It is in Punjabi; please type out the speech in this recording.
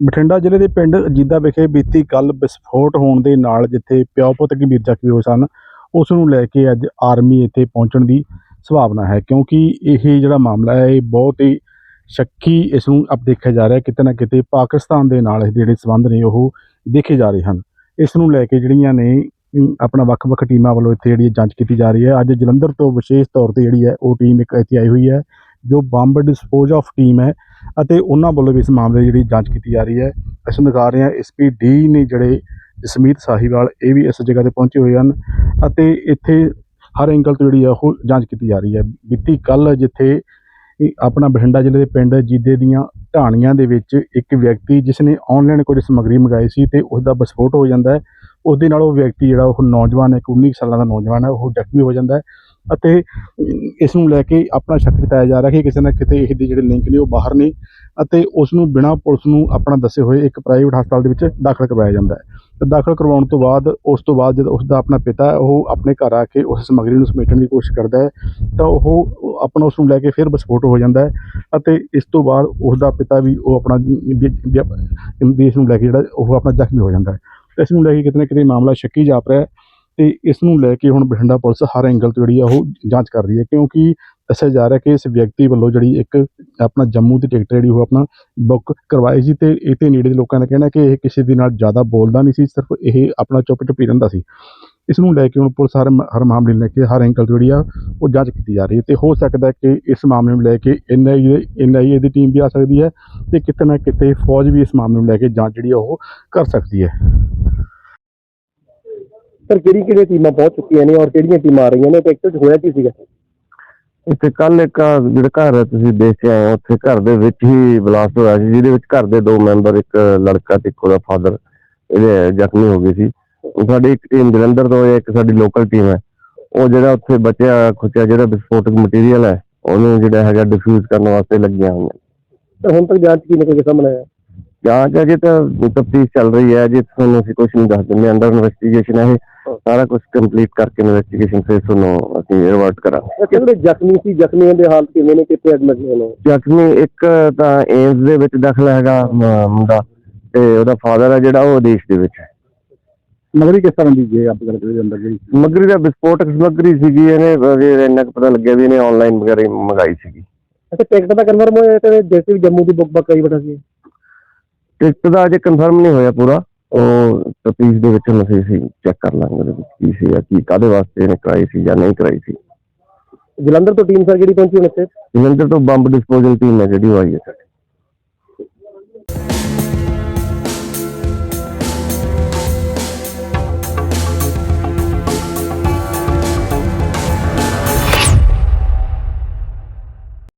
ਬਠਿੰਡਾ ਜ਼ਿਲ੍ਹੇ ਦੇ ਪਿੰਡ ਅਜੀਦਾ ਵਿਖੇ ਬੀਤੀ ਕੱਲ ਵਿਸਫੋਟ ਹੋਣ ਦੇ ਨਾਲ ਜਿੱਥੇ ਪਿਓ ਪੁੱਤ ਗੰਭੀਰ ਜ਼ਖਮੀ ਹੋਏ ਸਨ, ਉਸ ਨੂੰ ਲੈ ਕੇ ਅੱਜ ਆਰਮੀ ਇੱਥੇ ਪਹੁੰਚਣ ਦੀ ਸੰਭਾਵਨਾ ਹੈ, ਕਿਉਂਕਿ ਇਹ ਜਿਹੜਾ ਮਾਮਲਾ ਹੈ, ਇਹ ਬਹੁਤ ਹੀ ਸ਼ੱਕੀ ਇਸ ਨੂੰ ਅਪ ਦੇਖਿਆ ਜਾ ਰਿਹਾ, ਕਿਤੇ ਨਾ ਕਿਤੇ ਪਾਕਿਸਤਾਨ ਦੇ ਨਾਲ ਇਹਦੇ ਜਿਹੜੇ ਸਬੰਧ ਨੇ, ਉਹ ਦੇਖੇ ਜਾ ਰਹੇ ਹਨ। ਇਸ ਨੂੰ ਲੈ ਕੇ ਜਿਹੜੀਆਂ ਨੇ ਆਪਣਾ ਵੱਖ-ਵੱਖ ਟੀਮਾਂ ਵੱਲੋਂ ਇੱਥੇ ਜਿਹੜੀ ਜਾਂਚ ਕੀਤੀ ਜਾ ਰਹੀ ਹੈ। ਅੱਜ ਜਲੰਧਰ ਤੋਂ ਵਿਸ਼ੇਸ਼ ਤੌਰ ਤੇ ਜਿਹੜੀ ਹੈ, ਉਹ ਟੀਮ ਇੱਕ ਇੱਥੇ ਆਈ ਹੋਈ ਹੈ, ਜੋ ਬੰਬ ਡਿਸਪੋਜ਼ ਆਫ ਟੀਮ ਹੈ। ਅਤੇ ਉਹਨਾਂ ਵੱਲੋਂ ਵੀ ਇਸ ਮਾਮਲੇ ਦੀ ਜਿਹੜੀ ਜਾਂਚ ਕੀਤੀ ਜਾ ਰਹੀ ਹੈ। ਅਸੀਂ ਦਿਖਾ ਰਹੇ ਹਾਂ ਐਸਪੀ ਡੀ ਨੇ ਜਿਹੜੇ ਜਸਮੀਤ ਸਾਹੀਵਾਲ, ਇਹ ਵੀ ਇਸ ਜਗ੍ਹਾ ਤੇ ਪਹੁੰਚੇ ਹੋਏ ਹਨ ਅਤੇ ਇੱਥੇ ਹਰ ਐਂਗਲ ਤੋਂ ਜਿਹੜੀ ਆ ਉਹ ਜਾਂਚ ਕੀਤੀ ਜਾ ਰਹੀ ਹੈ। ਬੀਤੀ ਕੱਲ ਜਿੱਥੇ ਆਪਣਾ ਬਠਿੰਡਾ ਜ਼ਿਲ੍ਹੇ ਦੇ ਪਿੰਡ ਜੀਦੇ ਦੀਆਂ ਢਾਣੀਆਂ ਦੇ ਵਿੱਚ ਇੱਕ ਵਿਅਕਤੀ ਜਿਸ ਨੇ ਆਨਲਾਈਨ ਕੋਈ ਸਮੱਗਰੀ ਮੰਗਾਈ ਸੀ ਤੇ ਉਸ ਦਾ ਵਿਸਫੋਟ ਹੋ ਜਾਂਦਾ ਹੈ। ਉਸ ਦੇ ਨਾਲ ਉਹ ਵਿਅਕਤੀ ਜਿਹੜਾ ਉਹ ਨੌਜਵਾਨ ਹੈ, ਇੱਕ 19 ਸਾਲਾਂ ਦਾ ਨੌਜਵਾਨ ਹੈ, ਉਹ ਜ਼ਖਮੀ ਹੋ ਜਾਂਦਾ ਹੈ। ਅਤੇ ਇਸ ਨੂੰ ਲੈ ਕੇ ਆਪਣਾ ਸ਼ੱਕ ਜਤਾਇਆ ਜਾ ਰਿਹਾ ਕਿ ਕਿਸੇ ਨਾ ਕਿਤੇ ਇਹਦੇ ਜਿਹੜੇ ਲਿੰਕ ਨੇ ਉਹ ਬਾਹਰ ਨੇ ਅਤੇ ਉਸ ਨੂੰ ਬਿਨਾਂ ਪੁਲਿਸ ਨੂੰ ਆਪਣਾ ਦੱਸੇ ਹੋਏ ਇੱਕ ਪ੍ਰਾਈਵੇਟ ਹਸਪਤਾਲ ਦੇ ਵਿੱਚ ਦਾਖਲ ਕਰਵਾਇਆ ਜਾਂਦਾ ਹੈ। ਤੇ ਦਾਖਲ ਕਰਵਾਉਣ ਤੋਂ ਬਾਅਦ, ਉਸ ਤੋਂ ਬਾਅਦ ਜਦ ਉਸ ਦਾ ਆਪਣਾ ਪਿਤਾ ਉਹ ਆਪਣੇ ਘਰ ਆ ਕੇ ਉਸ ਸਮੱਗਰੀ ਨੂੰ ਸਮੇਟਣ ਦੀ ਕੋਸ਼ਿਸ਼ ਕਰਦਾ ਹੈ, ਤਾਂ ਉਹ ਆਪਣਾ ਉਸ ਨੂੰ ਲੈ ਕੇ ਫਿਰ ਵਿਸਫੋਟ ਹੋ ਜਾਂਦਾ ਹੈ ਅਤੇ ਇਸ ਤੋਂ ਬਾਅਦ ਉਸ ਦਾ ਪਿਤਾ ਵੀ ਉਹ ਆਪਣਾ ਦੇਸ਼ ਨੂੰ ਲੈ ਕੇ ਜਿਹੜਾ ਉਹ ਆਪਣਾ ਜ਼ਖਮੀ ਹੋ ਜਾਂਦਾ ਹੈ। ਇਸ ਨੂੰ ਲੈ ਕੇ ਕਿਤੇ ਨਾ ਕਿਤੇ ਮਾਮਲਾ ਸ਼ੱਕੀ ਜਾਪ ਰਿਹਾ ਹੈ। ਤੇ ਇਸ ਨੂੰ ਲੈ ਕੇ ਹੁਣ ਬਠਿੰਡਾ ਪੁਲਿਸ ਹਰ ਐਂਗਲ ਤੋਂ ਜਿਹੜੀ ਆ ਉਹ ਜਾਂਚ ਕਰ ਰਹੀ ਹੈ, ਕਿਉਂਕਿ ਦੱਸਿਆ ਜਾ ਰਿਹਾ ਕਿ ਇਸ ਵਿਅਕਤੀ ਵੱਲੋਂ ਜਿਹੜੀ ਇੱਕ ਆਪਣਾ ਜੰਮੂ ਦੀ ਟਿਕਟ ਜਿਹੜੀ ਉਹ ਆਪਣਾ ਬੁੱਕ ਕਰਵਾਈ ਸੀ ਤੇ ਇਹ ਤੇ ਨੇੜੇ ਦੇ ਲੋਕਾਂ ਦਾ ਕਹਿਣਾ ਕਿ ਇਹ ਕਿਸੇ ਦੇ ਨਾਲ ਜ਼ਿਆਦਾ ਬੋਲਦਾ ਨਹੀਂ ਸੀ, ਸਿਰਫ ਇਹ ਆਪਣਾ ਚੁੱਪ ਚੁੱਪੀ ਰਹਿੰਦਾ ਸੀ। ਇਸ ਨੂੰ ਲੈ ਕੇ ਹੁਣ ਪੁਲਿਸ ਹਰ ਹਰ ਮਾਮਲੇ ਨੂੰ ਲੈ ਕੇ ਹਰ ਐਂਗਲ ਤੋਂ ਜਿਹੜੀ ਆ ਉਹ ਜਾਂਚ ਕੀਤੀ ਜਾ ਰਹੀ ਹੈ ਤੇ ਹੋ ਸਕਦਾ ਕਿ ਇਸ ਮਾਮਲੇ ਨੂੰ ਲੈ ਕੇ ਐਨਆਈਏ ਐਨਆਈਏ ਦੀ ਟੀਮ ਵੀ ਆ ਸਕਦੀ ਹੈ ਤੇ ਕਿਤੇ ਨਾ ਕਿਤੇ ਫੌਜ ਵੀ ਇਸ ਮਾਮਲੇ ਨੂੰ ਲੈ ਕੇ ਜਾਂਚ ਜਿਹੜੀ ਆ ਉਹ ਕਰ ਸਕਦੀ ਹੈ। ਸਰ ਕਿਹੜੀ ਕਿਹੜੀ ਟੀਮਾਂ ਪਹੁੰਚ ਚੁੱਕੀਆਂ ਨੇ ਔਰ ਕਿਹੜੀਆਂ ਟੀਮਾਂ ਆ ਰਹੀਆਂ ਨੇ ਤੇ ਐਕਚੁਅਲ ਹੋਇਆ ਕੀ ਸੀਗਾ? ਇੱਥੇ ਕੱਲ ਇੱਕ ਆਹ ਜਿਹੜਾ ਘਰ ਹੈ ਤੁਸੀਂ ਦੇਖ ਕੇ ਆਏ ਹੋ ਉੱਥੇ ਘਰ ਦੇ ਵਿੱਚ ਹੀ ਬਲਾਸਟ ਹੋਇਆ ਸੀ ਜਿਹਦੇ ਵਿੱਚ ਘਰ ਦੇ ਦੋ ਮੈਂਬਰ ਇੱਕ ਲੜਕਾ ਤੇ ਇੱਕ ਉਹਦਾ ਫਾਦਰ ਇਹਦੇ ਜ਼ਖਮੀ ਹੋ ਗਏ ਸੀ। ਉਹ ਸਾਡੀ ਇੱਕ ਟੀਮ ਜਲੰਧਰ ਤੋਂ ਹੈ ਇੱਕ ਸਾਡੀ ਲੋਕਲ ਟੀਮ ਹੈ। ਉਹ ਜਿਹੜਾ ਉੱਥੇ ਬਚਿਆ ਖੁਚਿਆ ਜਿਹੜਾ ਵਿਸਫੋਟਕ ਮਟੀਰੀਅਲ ਹੈ ਉਹਨੂੰ ਜਿਹੜਾ ਹੈਗਾ ਡਿਫਿਊਜ਼ ਕਰਨ ਵਾਸਤੇ ਲੱਗੀਆਂ ਹੋਈਆਂ ਤੇ ਹੁਣ ਤੱਕ ਜਾਂਚ ਕੀ ਨਿਕਲ ਕੇ ਸਾਹਮਣੇ ਆਇਆ? ਜਾਂਚ ਅਜੇ ਤਾਂ ਤਫਤੀਸ਼ ਚੱਲ ਰਹੀ ਹੈ ਜੀ ਤੁਹਾਨੂੰ ਅਸੀਂ ਕੁਝ ਨਹੀਂ ਦੱਸ ਦਿੰਦੇ ਅੰਡਰ ਇਨਵੈਸਟੀਗੇਸ਼ਨ ਹੈ ਇਹ ਸਾਰਾ ਕੁਝ ਕੰਪਲੀਟ ਕਰਕੇ ਇਨਵੈਸਟੀਗੇਸ਼ਨ ਫਿਰ ਤੁਹਾਨੂੰ ਅਸੀਂ ਰਿਵਰਟ ਕਰਾਂਗੇ। ਜ਼ਖਮੀ ਸੀ ਜ਼ਖਮੀਆਂ ਦੇ ਹਾਲਤ ਕਿਵੇਂ ਨੇ ਕਿੱਥੇ ਐਡਮਿਟ ਨੇ? ਜ਼ਖਮੀ ਇੱਕ ਤਾਂ ਏਮਸ ਦੇ ਵਿੱਚ ਦਾਖਲ ਹੈਗਾ ਮੁੰਡਾ ਤੇ ਉਹਦਾ ਫਾਦਰ ਹੈ ਜਿਹੜਾ ਉਹ ਦੇਸ਼ ਦੇ ਵਿੱਚ ਹੈ। ਨਗਰੀ ਕਿਸ ਤਰ੍ਹਾਂ ਦੀ ਜੇ ਆਪ ਗੱਲ ਕਰੀਏ ਅੰਦਰ ਜਿਹੜੀ? ਸਮੱਗਰੀ ਦਾ ਵਿਸਫੋਟਕ ਸਮੱਗਰੀ ਸੀਗੀ ਇਹਨੇ ਅਜੇ ਇੰਨਾ ਕੁ ਪਤਾ ਲੱਗਿਆ ਵੀ ਇਹਨੇ ਆਨਲਾਈਨ ਵਗੈਰਾ ਮੰਗਾਈ ਸੀਗੀ। ਅੱਛਾ ਟਿਕਟ ਤਾਂ ਕਨਫਰਮ ਹੋਇਆ ਤੇ ਜੈਸੇ ਵੀ ਜੰਮੂ ਦੀ ਬੁੱਕ ਬਕ ਕਰੀ ਬੈਠਾ ਸੀ। ਟਿਕਟ ਦਾ ਅਜੇ ਕਨਫਰਮ ਨਹੀਂ ਹੋਇਆ ਪੂਰਾ। ਉਹ ਤਫਤੀਸ਼ ਦੇ ਵਿੱਚ ਅਸੀਂ ਅਸੀਂ ਚੈੱਕ ਕਰ ਲਾਂਗੇ ਉਹਦੇ ਵਿੱਚ ਕੀ ਸੀ ਕੀ ਕਾਦੇ ਵਾਸਤੇ ਇਹਨੇ ਕਰਾਈ ਸੀ ਜਾਂ ਨਹੀਂ ਕਰਾਈ ਸੀ। ਜਲੰਧਰ ਤੋਂ ਟੀਮ ਸਰ ਜਿਹੜੀ ਪਹੁੰਚੀ ਹੁਣ ਇੱਥੇ? ਜਲੰਧਰ ਤੋਂ ਬੰਬ ਡਿਸਪੋਜ਼ਲ ਟੀਮ ਹੈ ਜਿਹੜੀ ਉਹ ਆਈ ਹੈ ਸਾਡੀ